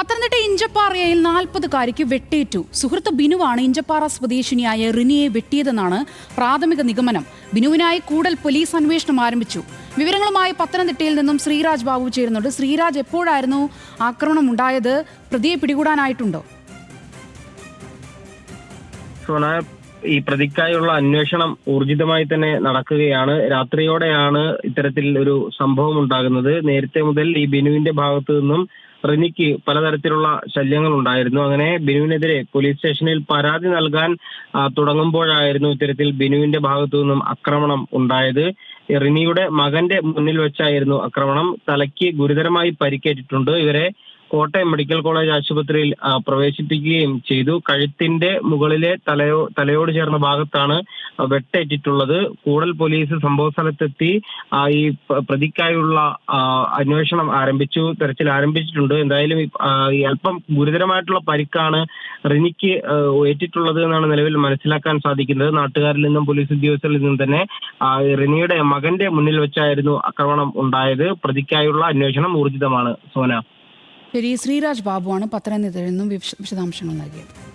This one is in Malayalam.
പത്തനംതിട്ട ഇഞ്ചപ്പാറയിൽ നാൽപ്പതുകാരിക്ക് വെട്ടേറ്റു. സുഹൃത്ത് ബിനുവാണ് ഇഞ്ചപ്പാറ സ്വദേശിനിയായ റിനിയെ വെട്ടിയതെന്നാണ് പ്രാഥമിക നിഗമനം. ബിനുവിനായി കൂടൽ പോലീസ് അന്വേഷണം ആരംഭിച്ചു. വിവരങ്ങളുമായി പത്തനംതിട്ടയിൽ നിന്നും ശ്രീരാജ് ബാബു ചേരുന്നുണ്ട്. ശ്രീരാജ് എപ്പോഴായിരുന്നു ആക്രമണം ഉണ്ടായത് പ്രതിയെ പിടികൂടാനായിട്ടുണ്ടോ? ഈ പ്രതിക്കായുള്ള അന്വേഷണം ഊർജിതമായി തന്നെ നടക്കുകയാണ്. രാത്രിയോടെയാണ് ഇത്തരത്തിൽ ഒരു സംഭവം ഉണ്ടാകുന്നത്. നേരത്തെ മുതൽ ഈ ബിനുവിന്റെ ഭാഗത്തു നിന്നും റിനിക്ക് പലതരത്തിലുള്ള ശല്യങ്ങൾ ഉണ്ടായിരുന്നു. അങ്ങനെ ബിനുവിനെതിരെ പോലീസ് സ്റ്റേഷനിൽ പരാതി നൽകാൻ തുടങ്ങുമ്പോഴായിരുന്നു ഇത്തരത്തിൽ ബിനുവിന്റെ ഭാഗത്തു നിന്നും ആക്രമണം ഉണ്ടായത്. റിനിയുടെ മകന്റെ മുന്നിൽ വെച്ചായിരുന്നു ആക്രമണം. തലയ്ക്ക് ഗുരുതരമായി പരിക്കേറ്റിട്ടുണ്ട്. ഇവരെ കോട്ടയം മെഡിക്കൽ കോളേജ് ആശുപത്രിയിൽ പ്രവേശിപ്പിക്കുകയും ചെയ്തു. കഴുത്തിന്റെ മുകളിലെ തലയോ തലയോട് ചേർന്ന ഭാഗത്താണ് വെട്ടേറ്റിട്ടുള്ളത്. കൂടൽ പോലീസ് സംഭവ സ്ഥലത്തെത്തി ഈ പ്രതിക്കായുള്ള അന്വേഷണം ആരംഭിച്ചു. തെരച്ചിൽ ആരംഭിച്ചിട്ടുണ്ട്. എന്തായാലും ഈ, അല്പം ഗുരുതരമായിട്ടുള്ള പരിക്കാണ് റിനിക്ക് ഏറ്റിട്ടുള്ളത് എന്നാണ് നിലവിൽ മനസ്സിലാക്കാൻ സാധിക്കുന്നത്. നാട്ടുകാരിൽ നിന്നും പോലീസ് ഉദ്യോഗസ്ഥരിൽ നിന്നും തന്നെ റിനിയുടെ മകന്റെ മുന്നിൽ വെച്ചായിരുന്നു ആക്രമണം ഉണ്ടായത്. പ്രതിക്കായുള്ള അന്വേഷണം ഊർജിതമാണ്. സോന. ശരി ശ്രീരാജ് ബാബുവാണ് പത്തനംതിട്ടയിൽ നിന്നും വിശ- വിശദാംശങ്ങൾ നൽകിയത്.